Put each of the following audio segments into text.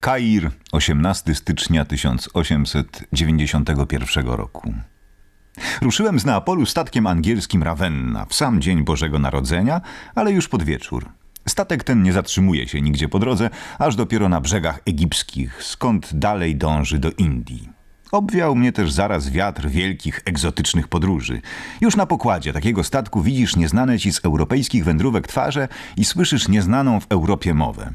Kair, 18 stycznia 1891 roku. Ruszyłem z Neapolu statkiem angielskim Ravenna w sam dzień Bożego Narodzenia, ale już pod wieczór. Statek ten nie zatrzymuje się nigdzie po drodze, aż dopiero na brzegach egipskich, skąd dalej dąży do Indii. Obwiał mnie też zaraz wiatr wielkich, egzotycznych podróży. Już na pokładzie takiego statku widzisz nieznane ci z europejskich wędrówek twarze i słyszysz nieznaną w Europie mowę.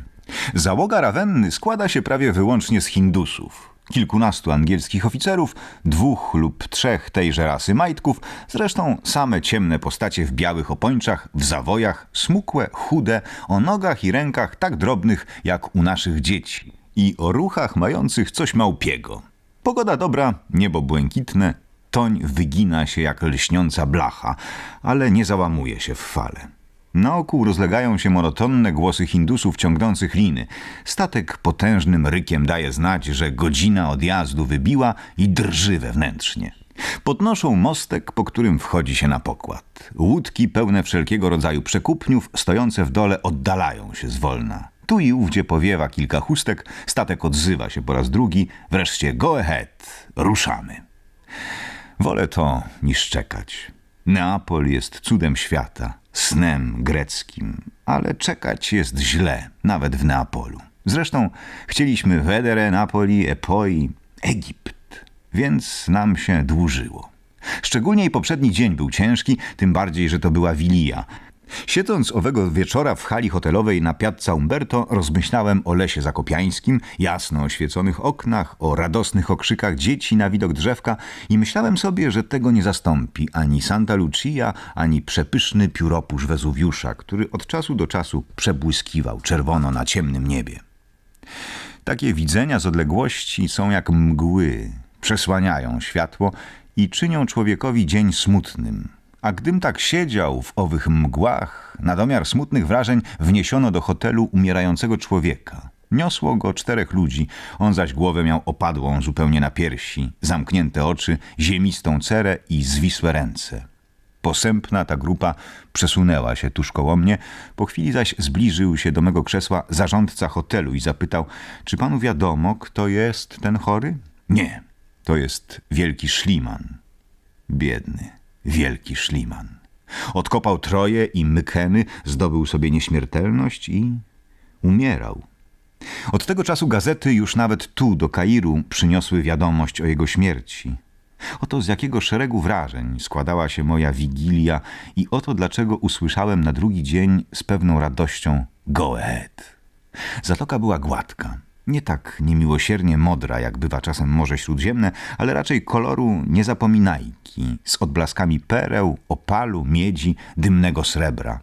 Załoga Rawenny składa się prawie wyłącznie z Hindusów. Kilkunastu angielskich oficerów, dwóch lub trzech tejże rasy majtków, zresztą same ciemne postacie w białych opończach, w zawojach, smukłe, chude, o nogach i rękach tak drobnych jak u naszych dzieci i o ruchach mających coś małpiego. Pogoda dobra, niebo błękitne, toń wygina się jak lśniąca blacha, ale nie załamuje się w fale. Naokół rozlegają się monotonne głosy Hindusów ciągnących liny. Statek potężnym rykiem daje znać, że godzina odjazdu wybiła i drży wewnętrznie. Podnoszą mostek, po którym wchodzi się na pokład. Łódki pełne wszelkiego rodzaju przekupniów, stojące w dole, oddalają się zwolna. Tu i ówdzie powiewa kilka chustek, statek odzywa się po raz drugi, wreszcie go ahead, ruszamy. Wolę to niż czekać. Neapol jest cudem świata, snem greckim, ale czekać jest źle, nawet w Neapolu. Zresztą chcieliśmy Wedere, Napoli, Epoi, Egipt, więc nam się dłużyło. Szczególnie i poprzedni dzień był ciężki, tym bardziej, że to była Wilija. Siedząc owego wieczora w hali hotelowej na Piazza Umberto, rozmyślałem o lesie zakopiańskim, jasno oświeconych oknach, o radosnych okrzykach dzieci na widok drzewka i myślałem sobie, że tego nie zastąpi ani Santa Lucia, ani przepyszny pióropusz Wezuwiusza, który od czasu do czasu przebłyskiwał czerwono na ciemnym niebie. Takie widzenia z odległości są jak mgły, przesłaniają światło i czynią człowiekowi dzień smutnym. A gdym tak siedział w owych mgłach, na domiar smutnych wrażeń wniesiono do hotelu umierającego człowieka. Niosło go czterech ludzi, on zaś głowę miał opadłą zupełnie na piersi, zamknięte oczy, ziemistą cerę i zwisłe ręce. Posępna ta grupa przesunęła się tuż koło mnie, po chwili zaś zbliżył się do mego krzesła zarządca hotelu i zapytał, czy panu wiadomo, kto jest ten chory? Nie, to jest wielki szliman. Biedny, wielki szliman. Odkopał troje i mykeny, zdobył sobie nieśmiertelność i umierał. Od tego czasu gazety już nawet tu, do Kairu, przyniosły wiadomość o jego śmierci. Oto z jakiego szeregu wrażeń składała się moja wigilia i oto dlaczego usłyszałem na drugi dzień z pewną radością go ahead. Zatoka była gładka. Nie tak niemiłosiernie modra, jak bywa czasem Morze Śródziemne, ale raczej koloru niezapominajki, z odblaskami pereł, opalu, miedzi, dymnego srebra.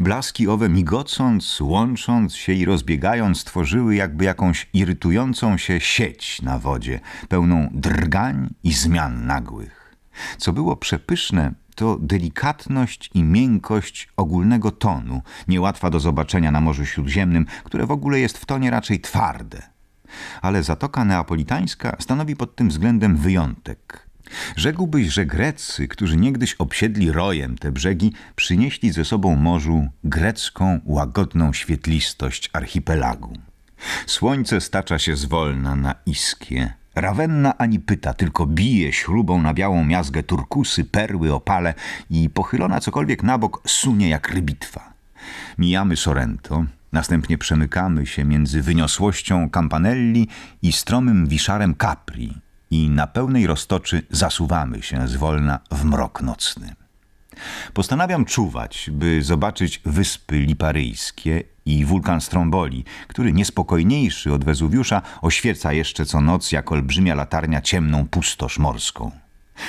Blaski owe migocąc, łącząc się i rozbiegając, tworzyły jakby jakąś irytującą się sieć na wodzie, pełną drgań i zmian nagłych. Co było przepyszne, to delikatność i miękkość ogólnego tonu, niełatwa do zobaczenia na Morzu Śródziemnym, które w ogóle jest w tonie raczej twarde. Ale Zatoka Neapolitańska stanowi pod tym względem wyjątek. Rzekłbyś, że Grecy, którzy niegdyś obsiedli rojem te brzegi, przynieśli ze sobą morzu grecką, łagodną świetlistość archipelagu. Słońce stacza się zwolna na Iskie. Rawenna ani pyta, tylko bije śrubą na białą miazgę turkusy, perły, opale i pochylona cokolwiek na bok sunie jak rybitwa. Mijamy Sorrento, następnie przemykamy się między wyniosłością Campanelli i stromym wiszarem Capri i na pełnej roztoczy zasuwamy się zwolna w mrok nocny. Postanawiam czuwać, by zobaczyć wyspy liparyjskie i wulkan Stromboli, który niespokojniejszy od Wezuwiusza oświeca jeszcze co noc jak olbrzymia latarnia ciemną pustosz morską.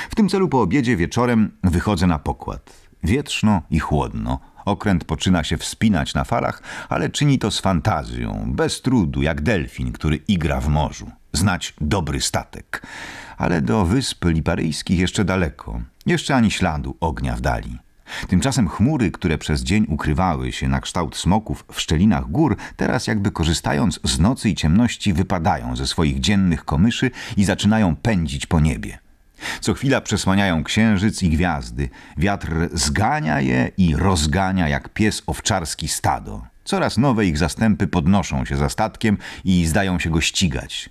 W tym celu po obiedzie wieczorem wychodzę na pokład. Wietrzno i chłodno. Okręt poczyna się wspinać na falach, ale czyni to z fantazją, bez trudu, jak delfin, który igra w morzu. Znać dobry statek. Ale do wysp liparyjskich jeszcze daleko. Jeszcze ani śladu ognia w dali. Tymczasem chmury, które przez dzień ukrywały się na kształt smoków w szczelinach gór, teraz jakby korzystając z nocy i ciemności wypadają ze swoich dziennych komyszy i zaczynają pędzić po niebie. Co chwila przesłaniają księżyc i gwiazdy. Wiatr zgania je i rozgania jak pies owczarski stado. Coraz nowe ich zastępy podnoszą się za statkiem i zdają się go ścigać.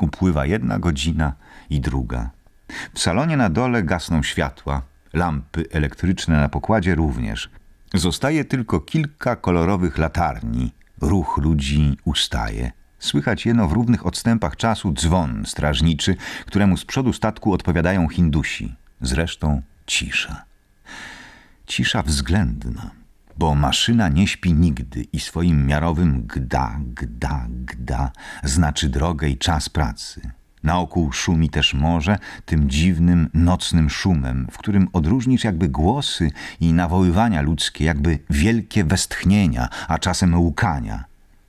Upływa jedna godzina i druga. W salonie na dole gasną światła, lampy elektryczne na pokładzie również. Zostaje tylko kilka kolorowych latarni. Ruch ludzi ustaje. Słychać jeno w równych odstępach czasu dzwon strażniczy, któremu z przodu statku odpowiadają Hindusi. Zresztą cisza. Cisza względna, bo maszyna nie śpi nigdy i swoim miarowym gda, gda, gda znaczy drogę i czas pracy. Naokół szumi też morze tym dziwnym, nocnym szumem, w którym odróżnisz jakby głosy i nawoływania ludzkie, jakby wielkie westchnienia, a czasem łkania.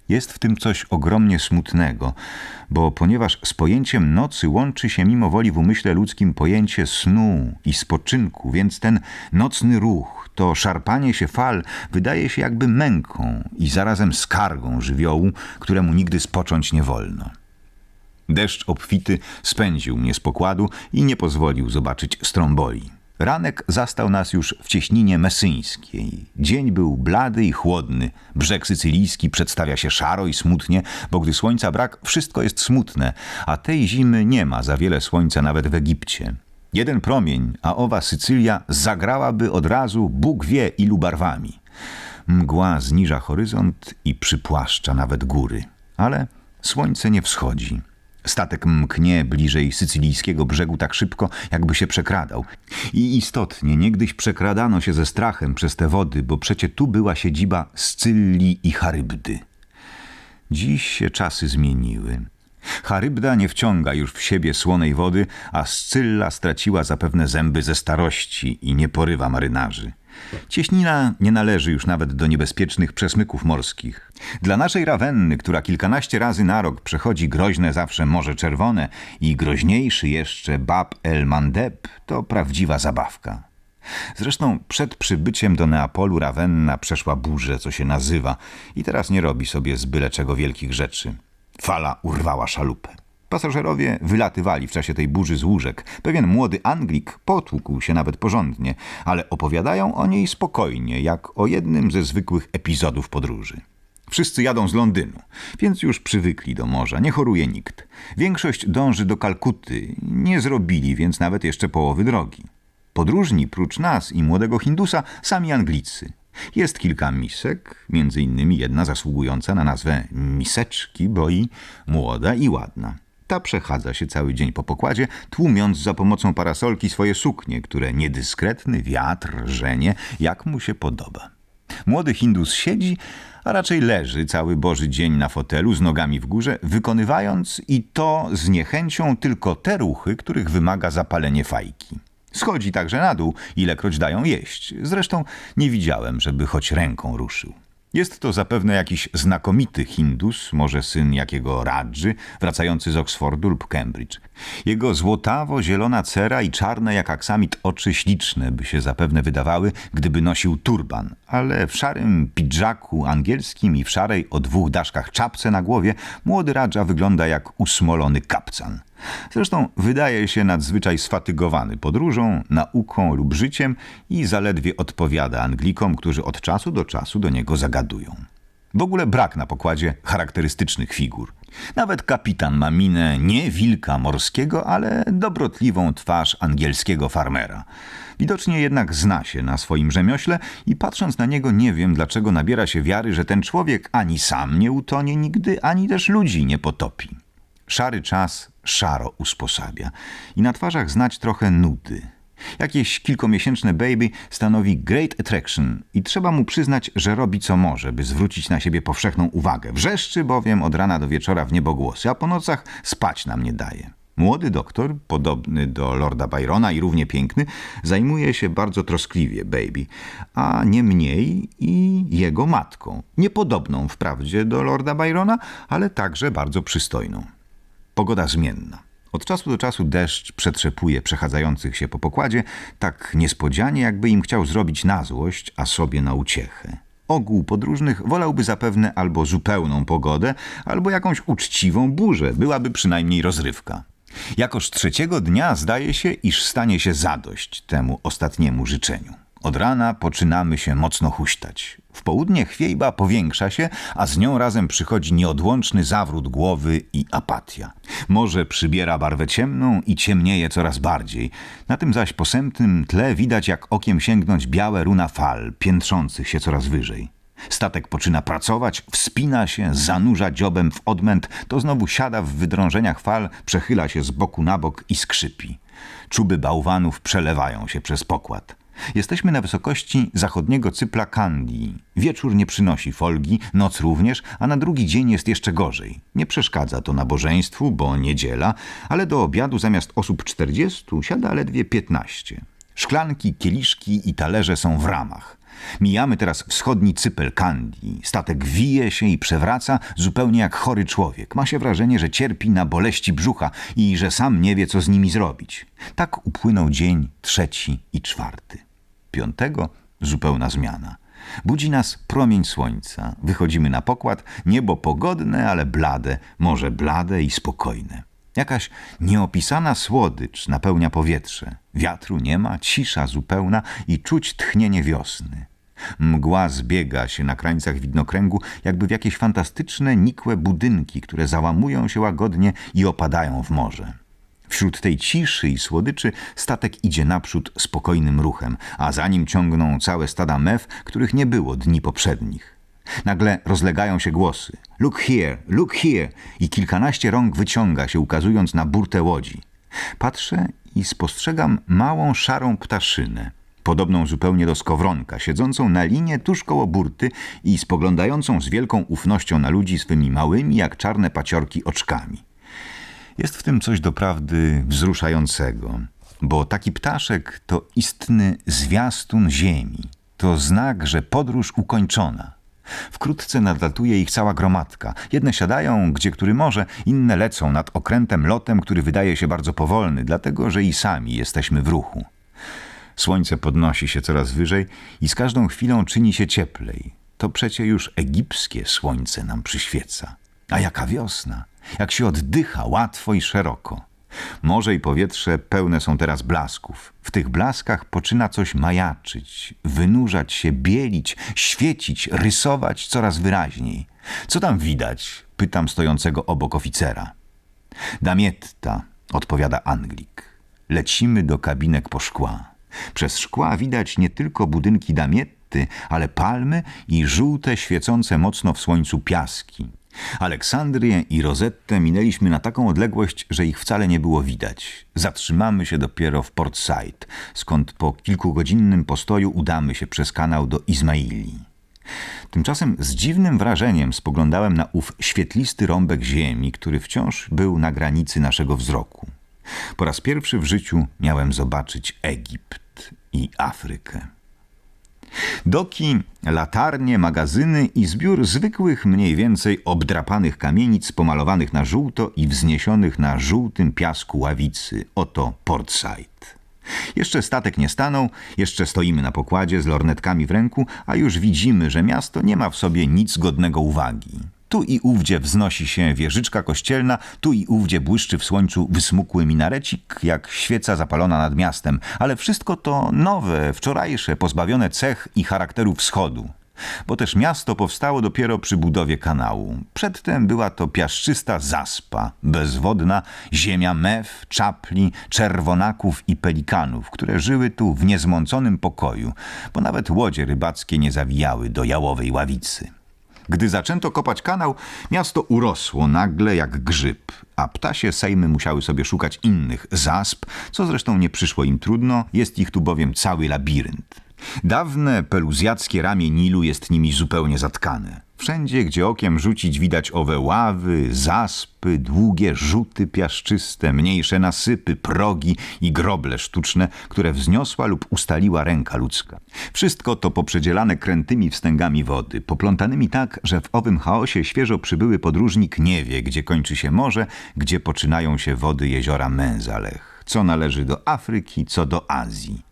Jest w tym coś ogromnie smutnego, bo ponieważ z pojęciem nocy łączy się mimo woli w umyśle ludzkim pojęcie snu i spoczynku, więc ten nocny ruch, to szarpanie się fal wydaje się jakby męką i zarazem skargą żywiołu, któremu nigdy spocząć nie wolno. Deszcz obfity spędził mnie z pokładu i nie pozwolił zobaczyć stromboli. Ranek zastał nas już w cieśninie mesyńskiej. Dzień był blady i chłodny. Brzeg sycylijski przedstawia się szaro i smutnie, bo gdy słońca brak, wszystko jest smutne, a tej zimy nie ma za wiele słońca nawet w Egipcie. Jeden promień, a owa Sycylia zagrałaby od razu Bóg wie ilu barwami. Mgła zniża horyzont i przypłaszcza nawet góry, ale słońce nie wschodzi. Statek mknie bliżej sycylijskiego brzegu tak szybko, jakby się przekradał. I istotnie, niegdyś przekradano się ze strachem przez te wody, bo przecie tu była siedziba Scylli i Charybdy. Dziś się czasy zmieniły. Charybda nie wciąga już w siebie słonej wody, a Scylla straciła zapewne zęby ze starości i nie porywa marynarzy. Cieśnina nie należy już nawet do niebezpiecznych przesmyków morskich. Dla naszej Rawenny, która kilkanaście razy na rok przechodzi groźne zawsze Morze Czerwone i groźniejszy jeszcze Bab el Mandeb, to prawdziwa zabawka. Zresztą przed przybyciem do Neapolu Rawenna przeszła burzę, co się nazywa, i teraz nie robi sobie z byle czego wielkich rzeczy. Fala urwała szalupę. Pasażerowie wylatywali w czasie tej burzy z łóżek. Pewien młody Anglik potłukł się nawet porządnie, ale opowiadają o niej spokojnie, jak o jednym ze zwykłych epizodów podróży. Wszyscy jadą z Londynu, więc już przywykli do morza, nie choruje nikt. Większość dąży do Kalkuty, nie zrobili więc nawet jeszcze połowy drogi. Podróżni, prócz nas i młodego Hindusa, sami Anglicy. Jest kilka misek, między innymi jedna zasługująca na nazwę miseczki, bo i młoda i ładna. Ta przechadza się cały dzień po pokładzie, tłumiąc za pomocą parasolki swoje suknie, które niedyskretny wiatr żenie, jak mu się podoba. Młody Hindus siedzi, a raczej leży cały boży dzień na fotelu z nogami w górze, wykonywając i to z niechęcią tylko te ruchy, których wymaga zapalenie fajki. Schodzi także na dół, ilekroć dają jeść. Zresztą nie widziałem, żeby choć ręką ruszył. Jest to zapewne jakiś znakomity Hindus, może syn jakiego Radży, wracający z Oxfordu lub Cambridge. Jego złotawo-zielona cera i czarne jak aksamit oczy śliczne by się zapewne wydawały, gdyby nosił turban, ale w szarym pidżaku angielskim i w szarej o dwóch daszkach czapce na głowie młody Radża wygląda jak usmolony kapcan. Zresztą wydaje się nadzwyczaj sfatygowany podróżą, nauką lub życiem i zaledwie odpowiada Anglikom, którzy od czasu do czasu do niego zagadują. W ogóle brak na pokładzie charakterystycznych figur. Nawet kapitan ma minę nie wilka morskiego, ale dobrotliwą twarz angielskiego farmera. Widocznie jednak zna się na swoim rzemiośle i patrząc na niego nie wiem, dlaczego nabiera się wiary, że ten człowiek ani sam nie utonie nigdy, ani też ludzi nie potopi. Szary czas szaro usposabia i na twarzach znać trochę nudy. Jakieś kilkomiesięczne baby stanowi great attraction i trzeba mu przyznać, że robi co może, by zwrócić na siebie powszechną uwagę. Wrzeszczy bowiem od rana do wieczora w niebogłosy, a po nocach spać nam nie daje. Młody doktor, podobny do Lorda Byrona i równie piękny, zajmuje się bardzo troskliwie baby, a nie mniej i jego matką. Niepodobną wprawdzie do Lorda Byrona, ale także bardzo przystojną. Pogoda zmienna. Od czasu do czasu deszcz przetrzepuje przechadzających się po pokładzie, tak niespodzianie, jakby im chciał zrobić na złość, a sobie na uciechę. Ogół podróżnych wolałby zapewne albo zupełną pogodę, albo jakąś uczciwą burzę, byłaby przynajmniej rozrywka. Jakoż trzeciego dnia zdaje się, iż stanie się zadość temu ostatniemu życzeniu. Od rana poczynamy się mocno huśtać. W południe chwiejba powiększa się, a z nią razem przychodzi nieodłączny zawrót głowy i apatia. Morze przybiera barwę ciemną i ciemnieje coraz bardziej. Na tym zaś posępnym tle widać jak okiem sięgnąć białe runa fal, piętrzących się coraz wyżej. Statek poczyna pracować, wspina się, zanurza dziobem w odmęt, to znowu siada w wydrążeniach fal, przechyla się z boku na bok i skrzypi. Czuby bałwanów przelewają się przez pokład. Jesteśmy na wysokości zachodniego cypla Kandii. Wieczór nie przynosi folgi, noc również, a na drugi dzień jest jeszcze gorzej. Nie przeszkadza to nabożeństwu, bo niedziela, ale do obiadu zamiast osób 40 siada ledwie 15. Szklanki, kieliszki i talerze są w ramach. Mijamy teraz wschodni cypel Kandii. Statek wije się i przewraca zupełnie jak chory człowiek. Ma się wrażenie, że cierpi na boleści brzucha i że sam nie wie, co z nimi zrobić. Tak upłynął dzień trzeci i czwarty. Zupełna zmiana. Budzi nas promień słońca. Wychodzimy na pokład, niebo pogodne, ale blade, morze blade i spokojne. Jakaś nieopisana słodycz napełnia powietrze. Wiatru nie ma, cisza zupełna i czuć tchnienie wiosny. Mgła zbiega się na krańcach widnokręgu, jakby w jakieś fantastyczne, nikłe budynki, które załamują się łagodnie i opadają w morze. Wśród tej ciszy i słodyczy statek idzie naprzód spokojnym ruchem, a za nim ciągną całe stada mew, których nie było dni poprzednich. Nagle rozlegają się głosy. Look here, look here! I kilkanaście rąk wyciąga się, ukazując na burtę łodzi. Patrzę i spostrzegam małą, szarą ptaszynę, podobną zupełnie do skowronka, siedzącą na linie tuż koło burty i spoglądającą z wielką ufnością na ludzi swymi małymi, jak czarne paciorki, oczkami. Jest w tym coś doprawdy wzruszającego, bo taki ptaszek to istny zwiastun ziemi. To znak, że podróż ukończona. Wkrótce nadlatuje ich cała gromadka. Jedne siadają, gdzie który może, inne lecą nad okrętem lotem, który wydaje się bardzo powolny, dlatego że i sami jesteśmy w ruchu. Słońce podnosi się coraz wyżej i z każdą chwilą czyni się cieplej. To przecie już egipskie słońce nam przyświeca. A jaka wiosna! Jak się oddycha łatwo i szeroko. Morze i powietrze pełne są teraz blasków. W tych blaskach poczyna coś majaczyć, wynurzać się, bielić, świecić, rysować coraz wyraźniej. Co tam widać? Pytam stojącego obok oficera. Damietta, odpowiada Anglik. Lecimy do kabinek po szkła. Przez szkła widać nie tylko budynki Damietty, ale palmy i żółte, świecące mocno w słońcu piaski. Aleksandrię i Rozettę minęliśmy na taką odległość, że ich wcale nie było widać. Zatrzymamy się dopiero w Port Said, skąd po kilkugodzinnym postoju udamy się przez kanał do Izmaili. Tymczasem z dziwnym wrażeniem spoglądałem na ów świetlisty rąbek ziemi, który wciąż był na granicy naszego wzroku. Po raz pierwszy w życiu miałem zobaczyć Egipt i Afrykę. Doki, latarnie, magazyny i zbiór zwykłych, mniej więcej obdrapanych kamienic pomalowanych na żółto i wzniesionych na żółtym piasku ławicy. Oto Port Said. Jeszcze statek nie stanął, jeszcze stoimy na pokładzie z lornetkami w ręku, a już widzimy, że miasto nie ma w sobie nic godnego uwagi. Tu i ówdzie wznosi się wieżyczka kościelna, tu i ówdzie błyszczy w słońcu wysmukły minarecik, jak świeca zapalona nad miastem, ale wszystko to nowe, wczorajsze, pozbawione cech i charakteru wschodu. Bo też miasto powstało dopiero przy budowie kanału. Przedtem była to piaszczysta zaspa, bezwodna ziemia mew, czapli, czerwonaków i pelikanów, które żyły tu w niezmąconym pokoju, bo nawet łodzie rybackie nie zawijały do jałowej ławicy. Gdy zaczęto kopać kanał, miasto urosło nagle jak grzyb, a ptasie sejmy musiały sobie szukać innych zasp, co zresztą nie przyszło im trudno, jest ich tu bowiem cały labirynt. Dawne peluzjackie ramię Nilu jest nimi zupełnie zatkane. Wszędzie, gdzie okiem rzucić, widać owe ławy, zaspy, długie rzuty piaszczyste, mniejsze nasypy, progi i groble sztuczne, które wzniosła lub ustaliła ręka ludzka. Wszystko to poprzedzielane krętymi wstęgami wody, poplątanymi tak, że w owym chaosie świeżo przybyły podróżnik nie wie, gdzie kończy się morze, gdzie poczynają się wody jeziora Menzalech, co należy do Afryki, co do Azji.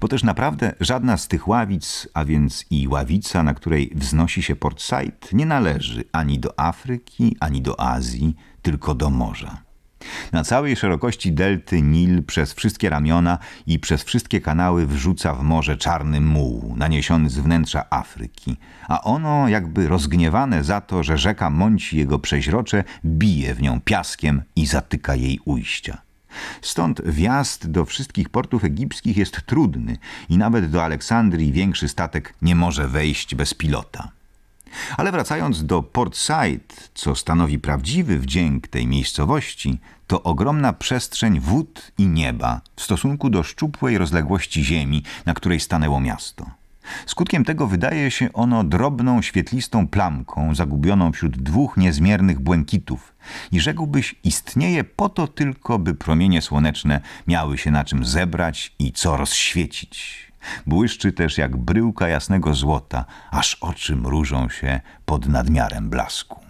Bo też naprawdę żadna z tych ławic, a więc i ławica, na której wznosi się Port Said, nie należy ani do Afryki, ani do Azji, tylko do morza. Na całej szerokości delty Nil przez wszystkie ramiona i przez wszystkie kanały wrzuca w morze czarny muł, naniesiony z wnętrza Afryki, a ono, jakby rozgniewane za to, że rzeka mąci jego przeźrocze, bije w nią piaskiem i zatyka jej ujścia. Stąd wjazd do wszystkich portów egipskich jest trudny i nawet do Aleksandrii większy statek nie może wejść bez pilota. Ale wracając do Port Said, co stanowi prawdziwy wdzięk tej miejscowości, to ogromna przestrzeń wód i nieba w stosunku do szczupłej rozległości ziemi, na której stanęło miasto. Skutkiem tego wydaje się ono drobną, świetlistą plamką zagubioną wśród dwóch niezmiernych błękitów i rzekłbyś istnieje po to tylko, by promienie słoneczne miały się na czym zebrać i co rozświecić. Błyszczy też jak bryłka jasnego złota, aż oczy mrużą się pod nadmiarem blasku.